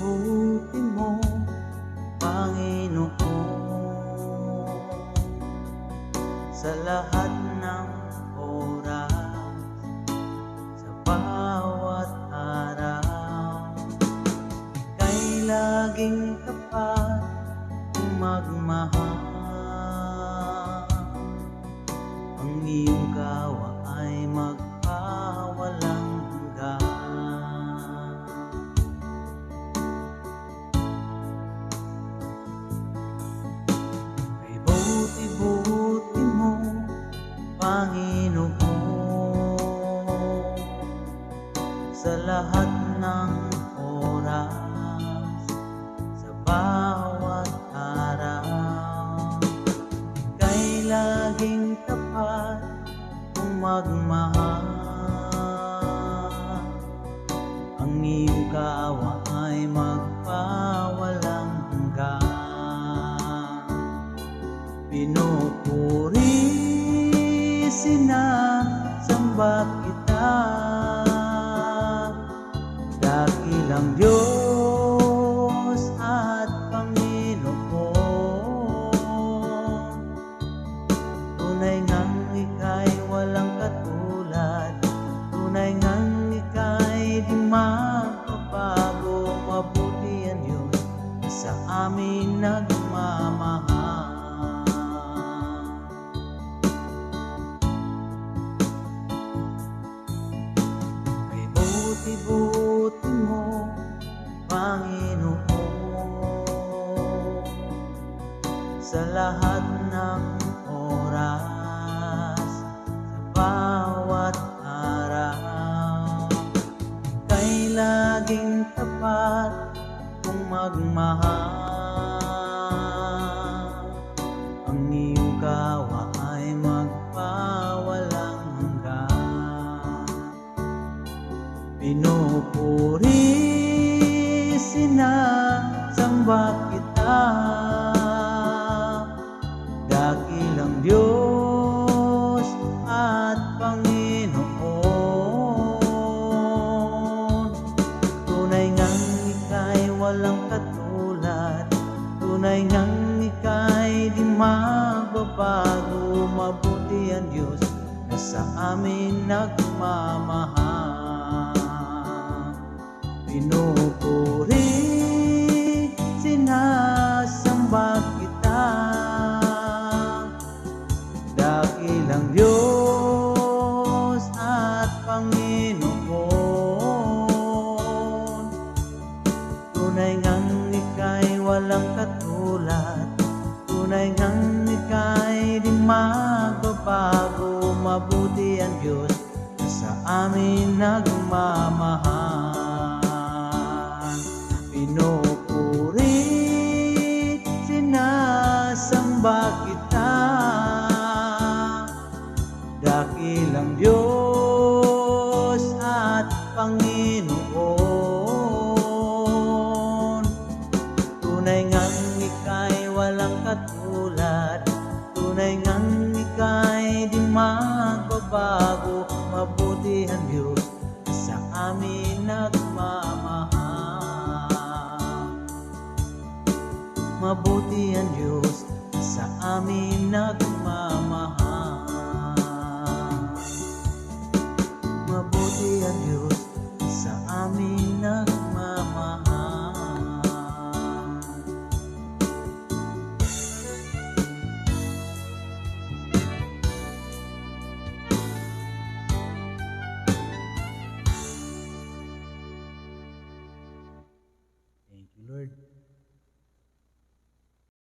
buti-buti mo, Panginoon. Sa lahat sa lahat ng oras, sa bawat araw, kay laging tapat kung magmahal. Ang iyong kawa ay magpawalang hanggan. Pinupuri, sinasamba kita Dakilang Diyos at Panginoon. Tunay ngang ika'y walang katulad. Tunay ngang ika'y di magpapago Mabuti ang sa amin nagmamahal Sa lahat ng oras, sa bawat araw. Kay laging tapat kung magmahal. Ang iyong gawa ay magpawalang hanggan. Pinupuri, sinasamba kita magbabago Mabuti ang Diyos na sa amin nagmamahal. Pinupuri, sinasamba kita. Dakilang Diyos at Panginoon Tunay ngang ika'y walang katulad Tunay ngang ika'y di magbabago Mabuti ang Diyos sa amin nagmamahal Pinupuri, sinasamba kita. Dakilang Diyos at Panginoon Tunay ngang Ang Diyos sa amin nagmamahal. Mabuti ang Diyos sa amin nagmamahal